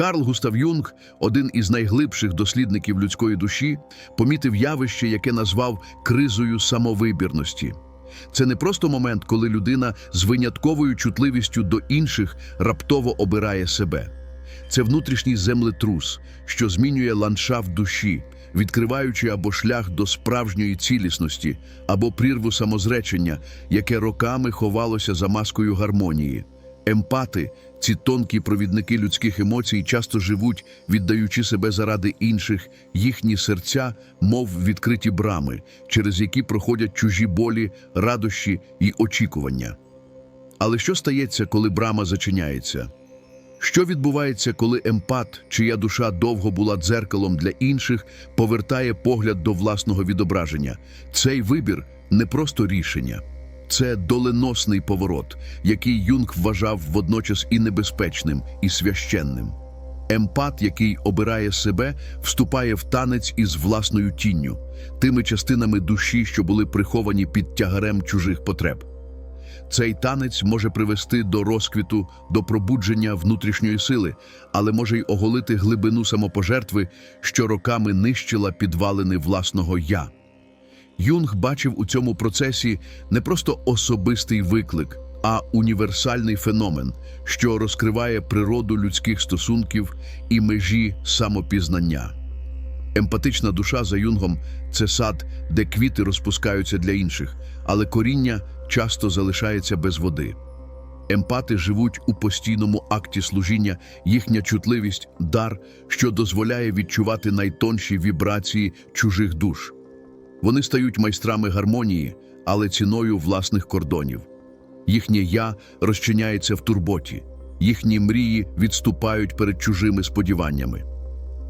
Карл Густав Юнг, один із найглибших дослідників людської душі, помітив явище, яке назвав кризою самовибірності. Це не просто момент, коли людина з винятковою чутливістю до інших раптово обирає себе. Це внутрішній землетрус, що змінює ландшафт душі, відкриваючи або шлях до справжньої цілісності, або прірву самозречення, яке роками ховалося за маскою гармонії. Емпати, ці тонкі провідники людських емоцій, часто живуть, віддаючи себе заради інших, їхні серця, мов відкриті брами, через які проходять чужі болі, радощі і очікування. Але що стається, коли брама зачиняється? Що відбувається, коли емпат, чия душа довго була дзеркалом для інших, повертає погляд до власного відображення? Цей вибір не просто рішення, це доленосний поворот, який Юнг вважав водночас і небезпечним, і священним. Емпат, який обирає себе, вступає в танець із власною тінню, тими частинами душі, що були приховані під тягарем чужих потреб. Цей танець може привести до розквіту, до пробудження внутрішньої сили, але може й оголити глибину самопожертви, що роками нищила підвалини власного я. Юнг бачив у цьому процесі не просто особистий виклик, а універсальний феномен, що розкриває природу людських стосунків і межі самопізнання. Емпатична душа за юнгом це сад, де квіти розпускаються для інших, але коріння часто залишається без води. Емпати живуть у постійному акті служіння, їхня чутливість дар, що дозволяє відчувати найтонші вібрації чужих душ. Вони стають майстрами гармонії, але ціною власних кордонів. Їхнє я розчиняється в турботі, їхні мрії відступають перед чужими сподіваннями.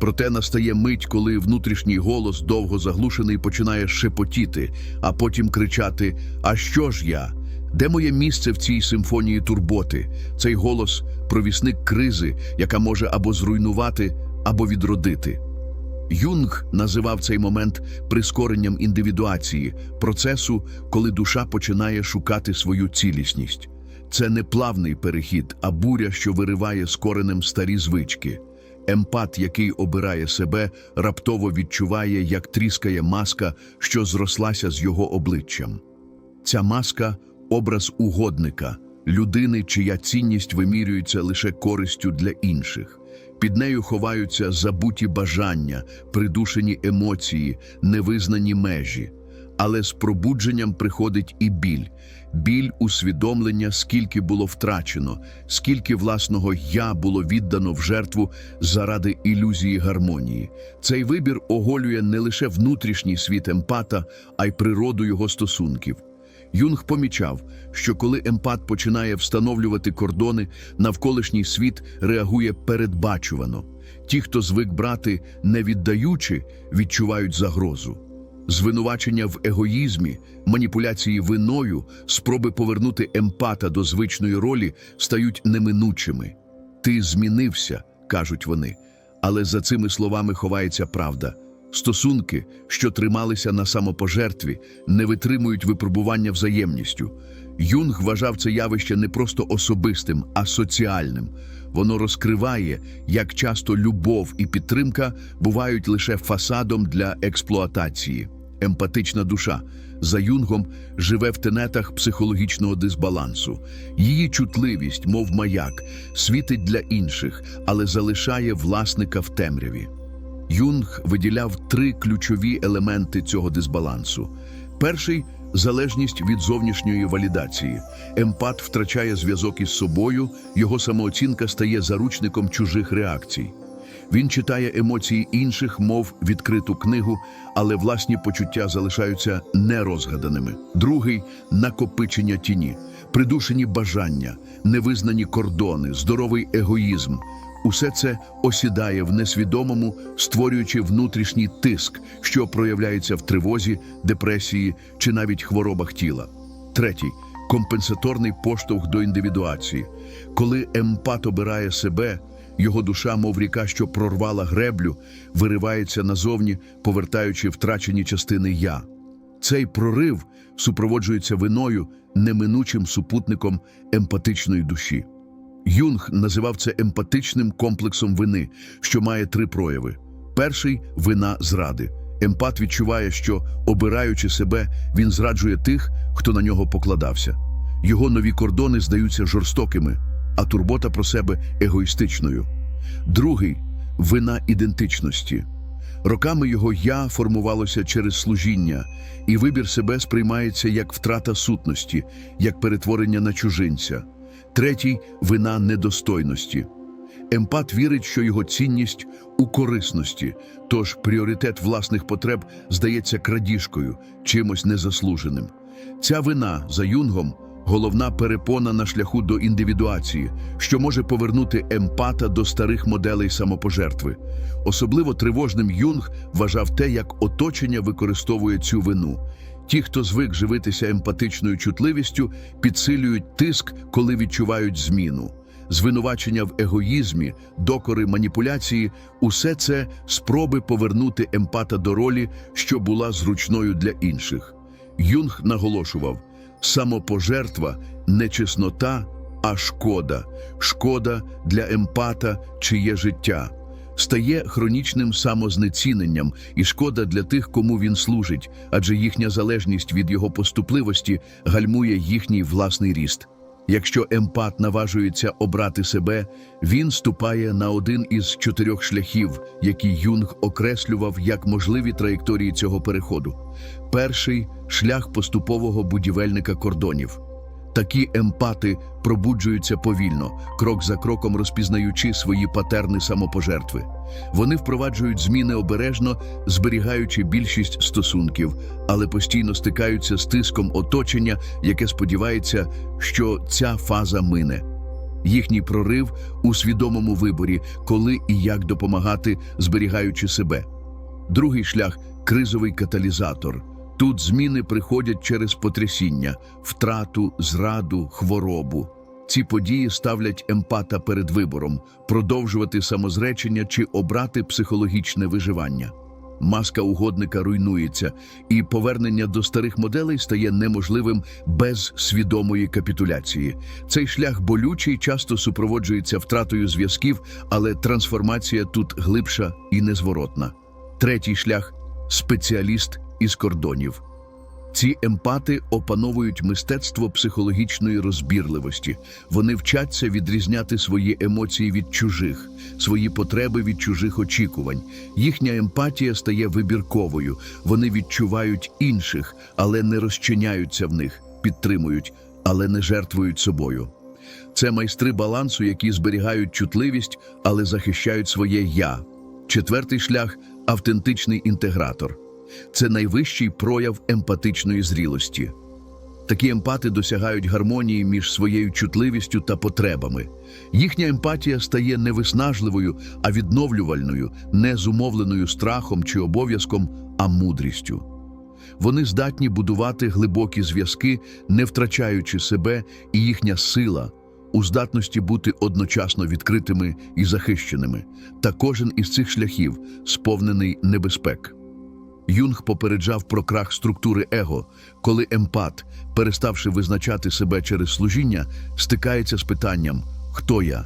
Проте настає мить, коли внутрішній голос, довго заглушений, починає шепотіти, а потім кричати: А що ж я? Де моє місце в цій симфонії турботи? Цей голос провісник кризи, яка може або зруйнувати, або відродити. Юнг називав цей момент прискоренням індивідуації, процесу, коли душа починає шукати свою цілісність. Це не плавний перехід, а буря, що вириває з коренем старі звички. Емпат, який обирає себе, раптово відчуває, як тріскає маска, що зрослася з його обличчям. Ця маска образ угодника, людини, чия цінність вимірюється лише користю для інших. Під нею ховаються забуті бажання, придушені емоції, невизнані межі. Але з пробудженням приходить і біль, біль усвідомлення, скільки було втрачено, скільки власного я було віддано в жертву заради ілюзії гармонії. Цей вибір оголює не лише внутрішній світ емпата, а й природу його стосунків. Юнг помічав, що коли емпат починає встановлювати кордони, навколишній світ реагує передбачувано. Ті, хто звик брати, не віддаючи, відчувають загрозу. Звинувачення в егоїзмі, маніпуляції виною, спроби повернути емпата до звичної ролі стають неминучими. Ти змінився, кажуть вони, але за цими словами ховається правда. Стосунки, що трималися на самопожертві, не витримують випробування взаємністю. Юнг вважав це явище не просто особистим, а соціальним. Воно розкриває, як часто любов і підтримка бувають лише фасадом для експлуатації. Емпатична душа за юнгом живе в тенетах психологічного дисбалансу. Її чутливість, мов маяк, світить для інших, але залишає власника в темряві. Юнг виділяв три ключові елементи цього дисбалансу. Перший залежність від зовнішньої валідації. Емпат втрачає зв'язок із собою, його самооцінка стає заручником чужих реакцій. Він читає емоції інших, мов відкриту книгу, але власні почуття залишаються нерозгаданими. Другий накопичення тіні, придушені бажання, невизнані кордони, здоровий егоїзм. Усе це осідає в несвідомому, створюючи внутрішній тиск, що проявляється в тривозі, депресії чи навіть хворобах тіла. Третій компенсаторний поштовх до індивідуації. Коли емпат обирає себе, його душа, мов ріка, що прорвала греблю, виривається назовні, повертаючи втрачені частини я. Цей прорив супроводжується виною, неминучим супутником емпатичної душі. Юнг називав це емпатичним комплексом вини, що має три прояви. Перший вина зради. Емпат відчуває, що, обираючи себе, він зраджує тих, хто на нього покладався. Його нові кордони здаються жорстокими, а турбота про себе егоїстичною. Другий вина ідентичності. Роками його я формувалося через служіння, і вибір себе сприймається як втрата сутності, як перетворення на чужинця. Третій вина недостойності. Емпат вірить, що його цінність у корисності, тож пріоритет власних потреб здається крадіжкою, чимось незаслуженим. Ця вина за юнгом головна перепона на шляху до індивідуації, що може повернути емпата до старих моделей самопожертви. Особливо тривожним юнг вважав те, як оточення використовує цю вину. Ті, хто звик живитися емпатичною чутливістю, підсилюють тиск, коли відчувають зміну. Звинувачення в егоїзмі, докори маніпуляції усе це спроби повернути емпата до ролі, що була зручною для інших. Юнг наголошував: самопожертва не чеснота, а шкода, шкода для емпата, чиє життя. Стає хронічним самознеціненням і шкода для тих, кому він служить, адже їхня залежність від його поступливості гальмує їхній власний ріст. Якщо емпат наважується обрати себе, він ступає на один із чотирьох шляхів, які Юнг окреслював як можливі траєкторії цього переходу. Перший шлях поступового будівельника кордонів. Такі емпати пробуджуються повільно, крок за кроком розпізнаючи свої патерни самопожертви. Вони впроваджують зміни обережно, зберігаючи більшість стосунків, але постійно стикаються з тиском оточення, яке сподівається, що ця фаза мине. Їхній прорив у свідомому виборі, коли і як допомагати, зберігаючи себе. Другий шлях кризовий каталізатор. Тут зміни приходять через потрясіння, втрату, зраду, хворобу. Ці події ставлять емпата перед вибором продовжувати самозречення чи обрати психологічне виживання. Маска угодника руйнується, і повернення до старих моделей стає неможливим без свідомої капітуляції. Цей шлях болючий часто супроводжується втратою зв'язків, але трансформація тут глибша і незворотна. Третій шлях спеціаліст із кордонів. Ці емпати опановують мистецтво психологічної розбірливості. Вони вчаться відрізняти свої емоції від чужих, свої потреби від чужих очікувань. Їхня емпатія стає вибірковою. Вони відчувають інших, але не розчиняються в них, підтримують, але не жертвують собою. Це майстри балансу, які зберігають чутливість, але захищають своє я. Четвертий шлях автентичний інтегратор. Це найвищий прояв емпатичної зрілості. Такі емпати досягають гармонії між своєю чутливістю та потребами. Їхня емпатія стає не виснажливою, а відновлювальною, не зумовленою страхом чи обов'язком, а мудрістю. Вони здатні будувати глибокі зв'язки, не втрачаючи себе, і їхня сила у здатності бути одночасно відкритими і захищеними. Та кожен із цих шляхів сповнений небезпек. Юнг попереджав про крах структури его, коли емпат, переставши визначати себе через служіння, стикається з питанням Хто я?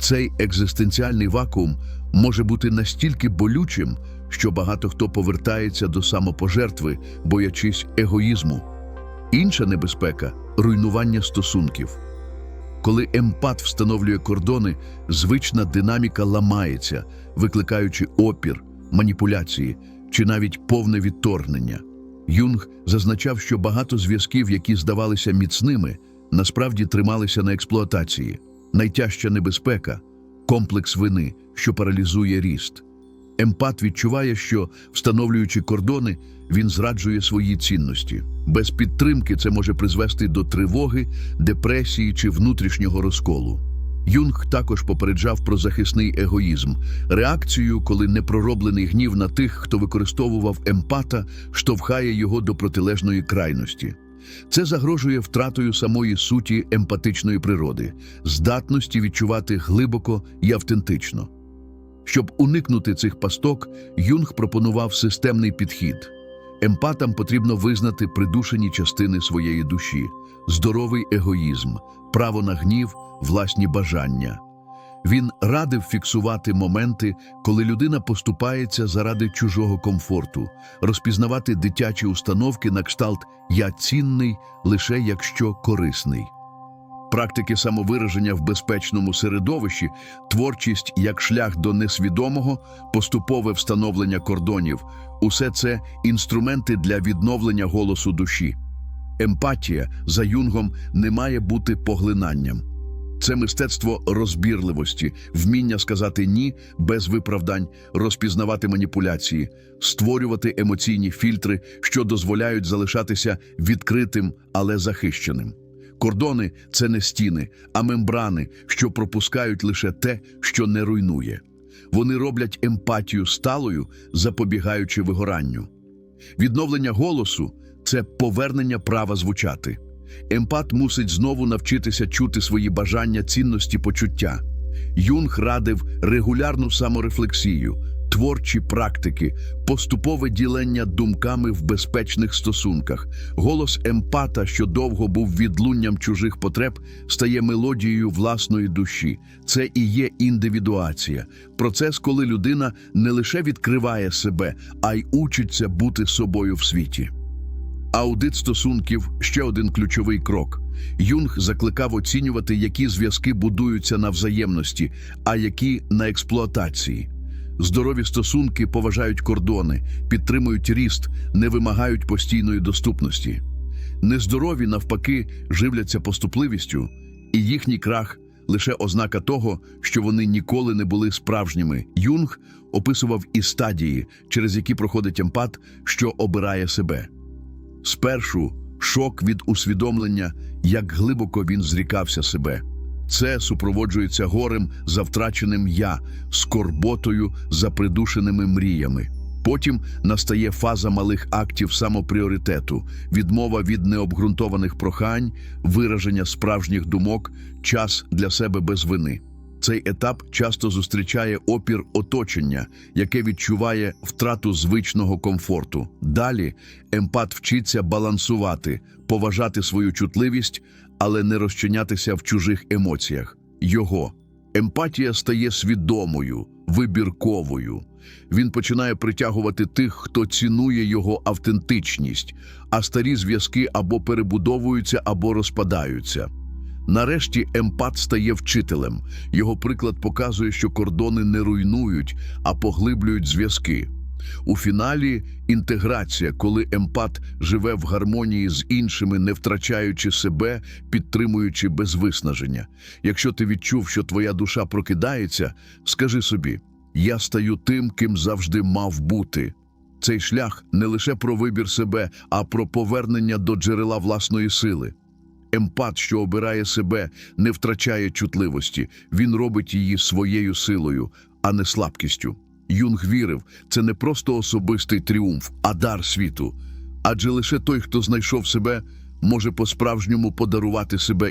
Цей екзистенціальний вакуум може бути настільки болючим, що багато хто повертається до самопожертви, боячись егоїзму. Інша небезпека руйнування стосунків. Коли емпат встановлює кордони, звична динаміка ламається, викликаючи опір, маніпуляції чи навіть повне відторгнення. Юнг зазначав, що багато зв'язків, які здавалися міцними, насправді трималися на експлуатації. Найтяжча небезпека комплекс вини, що паралізує ріст. Емпат відчуває, що, встановлюючи кордони, він зраджує свої цінності. Без підтримки це може призвести до тривоги, депресії чи внутрішнього розколу. Юнг також попереджав про захисний егоїзм, реакцію, коли непророблений гнів на тих, хто використовував емпата, штовхає його до протилежної крайності. Це загрожує втратою самої суті емпатичної природи, здатності відчувати глибоко і автентично. Щоб уникнути цих пасток, Юнг пропонував системний підхід. Емпатам потрібно визнати придушені частини своєї душі, здоровий егоїзм, право на гнів, власні бажання. Він радив фіксувати моменти, коли людина поступається заради чужого комфорту, розпізнавати дитячі установки на кшталт «я цінний лише якщо корисний». Практики самовираження в безпечному середовищі, творчість як шлях до несвідомого, поступове встановлення кордонів – усе це інструменти для відновлення голосу душі. Емпатія за юнгом не має бути поглинанням. Це мистецтво розбірливості, вміння сказати ні без виправдань, розпізнавати маніпуляції, створювати емоційні фільтри, що дозволяють залишатися відкритим, але захищеним. Кордони це не стіни, а мембрани, що пропускають лише те, що не руйнує. Вони роблять емпатію сталою, запобігаючи вигоранню. Відновлення голосу це повернення права звучати. Емпат мусить знову навчитися чути свої бажання, цінності, почуття. Юнг радив регулярну саморефлексію, творчі практики, поступове ділення думками в безпечних стосунках. Голос емпата, що довго був відлунням чужих потреб, стає мелодією власної душі. Це і є індивідуація. Процес, коли людина не лише відкриває себе, а й учиться бути собою в світі. Аудит стосунків ще один ключовий крок. Юнг закликав оцінювати, які зв'язки будуються на взаємності, а які на експлуатації. Здорові стосунки поважають кордони, підтримують ріст, не вимагають постійної доступності. Нездорові, навпаки, живляться поступливістю, і їхній крах лише ознака того, що вони ніколи не були справжніми. Юнг описував і стадії, через які проходить емпат, що обирає себе. Спершу шок від усвідомлення, як глибоко він зрікався себе. Це супроводжується горем за втраченим я, скорботою за придушеними мріями. Потім настає фаза малих актів самопріоритету, відмова від необґрунтованих прохань, вираження справжніх думок, час для себе без вини. Цей етап часто зустрічає опір оточення, яке відчуває втрату звичного комфорту. Далі емпат вчиться балансувати, поважати свою чутливість, але не розчинятися в чужих емоціях. Його емпатія стає свідомою, вибірковою. Він починає притягувати тих, хто цінує його автентичність, а старі зв'язки або перебудовуються, або розпадаються. Нарешті емпат стає вчителем. Його приклад показує, що кордони не руйнують, а поглиблюють зв'язки. У фіналі інтеграція, коли емпат живе в гармонії з іншими, не втрачаючи себе, підтримуючи без виснаження. Якщо ти відчув, що твоя душа прокидається, скажи собі: я стаю тим, ким завжди мав бути. Цей шлях не лише про вибір себе, а про повернення до джерела власної сили. Емпат, що обирає себе, не втрачає чутливості, він робить її своєю силою, а не слабкістю. Юнг вірив, це не просто особистий тріумф, а дар світу. Адже лише той, хто знайшов себе, може по-справжньому подарувати себе